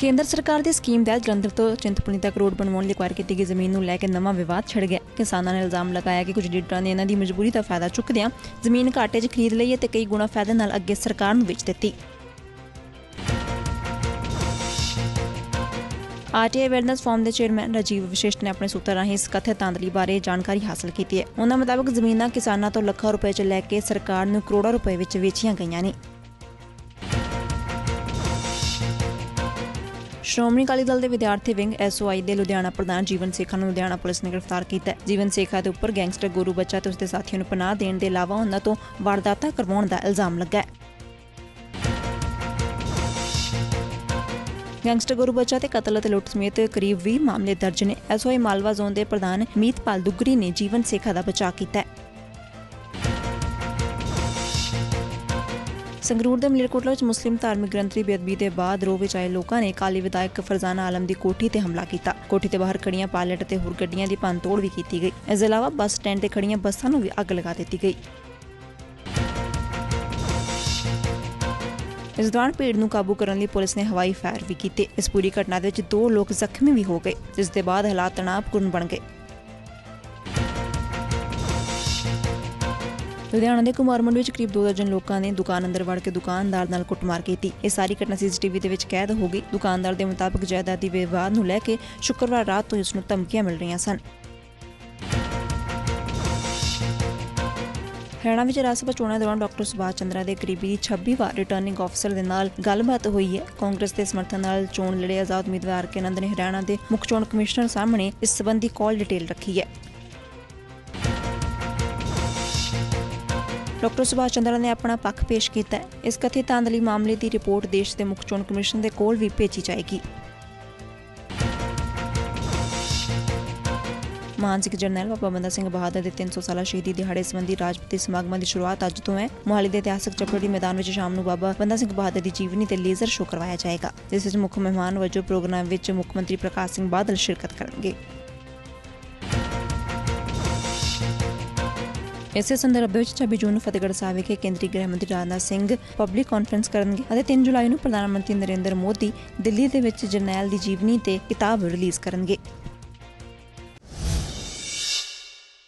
ਕੇਂਦਰ ਸਰਕਾਰ ਦੀ ਸਕੀਮ ਤਹਿਤ ਜਲੰਧਰ ਤੋਂ ਚਿੰਤਪੁਰਨੀ ਤੱਕ ਰੋਡ ਬਣਵਾਉਣ ਲਈ ਅਕਵਾਇਰ ਕੀਤੀ ਗਈ ਜ਼ਮੀਨ ਨੂੰ ਲੈ ਕੇ ਨਵਾਂ ਵਿਵਾਦ ਛਿੜ ਗਿਆ। ਕਿਸਾਨਾਂ ਨੇ ਇਲਜ਼ਾਮ ਲਗਾਇਆ ਕਿ ਕੁਝ ਲੀਡਰਾਂ ਨੇ ਇਹਨਾਂ ਦੀ ਮਜਬੂਰੀ ਦਾ ਫਾਇਦਾ ਚੁੱਕਦਿਆਂ ਜ਼ਮੀਨ ਘਾਟੇ 'ਚ ਖਰੀਦ ਲਈ ਅਤੇ ਕਈ ਗੁਣਾ ਫਾਇਦੇ ਨਾਲ ਅੱਗੇ ਸਰਕਾਰ ਨੂੰ ਵੇਚ ਦਿੱਤੀ। ਆਰਟੀਆਈ ਅਵੇਅਰਨੈਸ ਫਾਰਮ ਦੇ ਚੇਅਰਮੈਨ ਰਾਜੀਵ ਵਿਸ਼ੇਸ਼ਟ ਨੇ ਆਪਣੇ ਸੂਤਰ ਰਾਹੀਂ ਇਸ ਕਥਿਤ ਤਾਂਦਲੀ ਬਾਰੇ ਜਾਣਕਾਰੀ ਹਾਸਲ ਕੀਤੀ ਹੈ। ਉਹਨਾਂ ਮੁਤਾਬਕ ਜ਼ਮੀਨਾਂ ਕਿਸਾਨਾਂ ਤੋਂ ਲੱਖਾਂ ਰੁਪਏ 'ਚ ਲੈ ਕੇ ਸਰਕਾਰ ਨੂੰ ਕਰੋੜਾਂ ਰੁਪਏ ਵਿੱਚ ਵੇਚੀਆਂ ਗਈਆਂ ਨੇ। ਸ਼੍ਰੋਮਣੀ ਅਕਾਲੀ ਦਲ ਦੇ ਵਿਦਿਆਰਥੀ ਵਿੰਗ ਐਸਓਆਈ ਦੇ ਲੁਧਿਆਣਾ ਪ੍ਰਧਾਨ ਜੀਵਨ ਸੇਖਾ ਨੂੰ ਲੁਧਿਆਣਾ ਪੁਲਿਸ ਨੇ ਗ੍ਰਿਫਤਾਰ ਕੀਤਾ ਹੈ। ਜੀਵਨ ਸੇਖਾ ਦੇ ਉੱਪਰ ਗੈਂਗਸਟਰ ਗੁਰੂ ਬੱਚਾ ਤੇ ਉਸਦੇ ਸਾਥੀਆਂ ਨੂੰ ਪਨਾਹ ਦੇਣ ਦੇ ਇਲਾਵਾ ਉਹਨਾਂ ਤੋਂ ਵਾਰਦਾਤਾਂ ਕਰਵਾਉਣ ਦਾ ਇਲਜ਼ਾਮ ਲੱਗਾ ਹੈ। ਗੈਂਗਸਟਰ ਗੁਰੂ ਬੱਚਾ ਤੇ ਕਤਲ ਅਤੇ ਲੁੱਟ ਸਮੇਤ ਕਰੀਬ 20 ਮਾਮਲੇ ਦਰਜ ਨੇ। ਐਸਓਆਈ ਮਾਲਵਾ ਜ਼ੋਨ ਦੇ ਪ੍ਰਧਾਨ ਮੀਤਪਾਲ ਦੁੱਗਰੀ ਨੇ ਜੀਵਨ ਸੇਖਾ ਦਾ ਬਚਾਅ ਕੀਤਾ ਸੰਗਰੂਰ ਦੇ ਮਲੇਰਕੋਟਲਾ ਵਿੱਚ ਮੁਸਲਿਮ ਧਾਰਮਿਕ ਗ੍ਰੰਥ ਬੇਅਦਬੀ ਦੇ ਬਾਅਦ ਰੋਹ ਵਿੱਚ ਆਏ ਲੋਕਾਂ ਨੇ ਕਾਲੀ ਵਿਧਾਇਕ ਫਰਜ਼ਾਨਾ ਆਲਮ ਦੀ ਕੋਠੀ ਤੇ ਹਮਲਾ ਕੀਤਾ। ਕੋਠੀ ਤੇ ਬਾਹਰ ਖੜੀਆਂ ਪਾਇਲਟ ਅਤੇ ਹੋਰ ਗੱਡੀਆਂ ਦੀ ਭੰਨਤੋੜ ਵੀ ਕੀਤੀ ਗਈ। ਇਸ ਦੇ ਇਲਾਵਾ ਬੱਸ ਸਟੈਂਡ ਤੇ ਖੜੀਆਂ ਬੱਸਾਂ ਨੂੰ ਵੀ ਅੱਗ ਲਗਾ ਦਿੱਤੀ ਗਈ। ਇਸ ਦੌਰਾਨ ਭੀੜ ਨੂੰ ਕਾਬੂ ਕਰਨ ਲਈ ਪੁਲਿਸ ਨੇ ਹਵਾਈ ਫਾਇਰ ਵੀ ਕੀਤੇ। ਇਸ ਪੂਰੀ ਘਟਨਾ ਦੇ ਵਿੱਚ ਦੋ ਲੋਕ ਜ਼ਖਮੀ ਵੀ ਹੋ ਗਏ, ਜਿਸ ਦੇ ਬਾਅਦ ਹਾਲਾਤ ਤਣਾਅਪੂਰਨ ਬਣ ਗਏ। ਲੁਧਿਆਣਾ ਦੇ ਕੁਮਾਰਮੰਡ ਵਿੱਚ ਕਰੀਬ 2 ਦਰਜਨ ਲੋਕਾਂ ਨੇ ਦੁਕਾਨ ਅੰਦਰ ਵੜ ਕੇ ਦੁਕਾਨਦਾਰ ਨਾਲ ਕੁੱਟਮਾਰ ਕੀਤੀ। ਇਹ ਸਾਰੀ ਘਟਨਾ ਸੀਸੀਟੀਵੀ ਦੇ ਵਿੱਚ ਕੈਦ ਹੋ ਗਈ। ਦੁਕਾਨਦਾਰ ਦੇ ਮੁਤਾਬਕ ਜਾਇਦਾਦੀ ਵਿਵਾਦ ਨੂੰ ਲੈ ਕੇ ਸ਼ੁੱਕਰਵਾਰ ਰਾਤ ਤੋਂ ਇਸ ਨੂੰ ਧਮਕੀਆਂ ਮਿਲ ਰਹੀਆਂ ਸਨ। ਹਰਿਆਣਾ ਵਿੱਚ ਰਾਜ ਸਭਾ ਚੋਣਾਂ ਦੌਰਾਨ ਡਾਕਟਰ ਸੁਭਾਸ਼ ਚੰਦਰਾ ਦੇ ਕਰੀਬੀ 26 ਵਾਰ ਰਿਟਰਨਿੰਗ ਅਫਸਰ ਦੇ ਨਾਲ ਗੱਲਬਾਤ ਹੋਈ ਹੈ। ਕਾਂਗਰਸ ਦੇ ਸਮਰਥਨ ਨਾਲ ਚੋਣ ਲੜੇ ਆਜ਼ਾਦ ਉਮੀਦਵਾਰ ਕੇ ਨੰਦ ਨੇ ਹਰਿਆਣਾ ਦੇ ਮੁੱਖ ਚੋਣ ਕਮਿਸ਼ਨਰ ਸਾਹਮਣੇ ਇਸ ਸੰਬੰਧੀ ਕਾਲ ਡਿਟੇਲ ਰੱਖੀ ਹੈ। ਡਾਕਟਰ ਸੁਭਾਸ਼ ਚੰਦਰਾ ਨੇ ਆਪਣਾ ਪੱਖ ਪੇਸ਼ ਕੀਤਾ ਇਸ ਕਥਿਤ ਤਾਂਦਲੀ ਮਾਮਲੇ ਦੀ ਰਿਪੋਰਟ ਦੇਸ਼ ਦੇ ਮੁੱਖ ਚੋਣ ਕਮਿਸ਼ਨ ਦੇ ਕੋਲ ਵੀ ਭੇਜੀ ਜਾਏਗੀ। ਮਾਨਸਿਕ ਜਰਨੈਲ ਬਾਬਾ ਬੰਦਾ ਸਿੰਘ ਬਹਾਦਰ ਦੇ 300 ਸਾਲਾ ਸ਼ਹੀਦੀ ਦਿਹਾੜੇ ਸੰਬੰਧੀ ਰਾਜਪਤੀ ਸਮਾਗਮਾਂ ਦੀ ਸ਼ੁਰੂਆਤ ਅੱਜ ਤੋਂ ਹੈ। ਮੋਹਾਲੀ ਦੇ ਇਤਿਹਾਸਕ ਚੱਪੜੀ ਮੈਦਾਨ ਵਿੱਚ ਸ਼ਾਮ ਨੂੰ ਬਾਬਾ ਬੰਦਾ ਸਿੰਘ ਬਹਾਦਰ ਦੀ ਜੀਵਨੀ ਤੇ ਲੇਜ਼ਰ ਸ਼ੋਅ ਕਰਵਾਇਆ ਜਾਏਗਾ। ਜਿਸ ਵਿੱਚ ਮੁੱਖ ਮਹਿਮਾਨ ਵਜੋਂ ਪ੍ਰੋਗਰਾਮ ਵਿੱਚ ਮੁੱਖ ਮੰਤਰੀ ਪ੍ਰਕਾਸ਼ ਸਿੰਘ ਬਾਦਲ ਸ਼ਿਰਕਤ ਕਰਨਗੇ। ਇਸੇ ਸੰਦਰਭ ਵਿੱਚ 26 ਜੂਨ ਨੂੰ ਫਤਿਹਗੜ੍ਹ ਸਾਹਿਬ ਵਿਖੇ ਕੇਂਦਰੀ ਗ੍ਰਹਿ ਮੰਤਰੀ ਰਾਜਨਾਥ ਸਿੰਘ ਪਬਲਿਕ ਕਾਨਫਰੰਸ ਕਰਨਗੇ ਅਤੇ 3 ਜੁਲਾਈ ਨੂੰ ਪ੍ਰਧਾਨ ਮੰਤਰੀ ਨਰਿੰਦਰ ਮੋਦੀ ਦਿੱਲੀ ਦੇ ਵਿੱਚ ਜਰਨੈਲ ਦੀ ਜੀਵਨੀ ਤੇ ਕਿਤਾਬ ਰਿਲੀਜ਼ ਕਰਨਗੇ।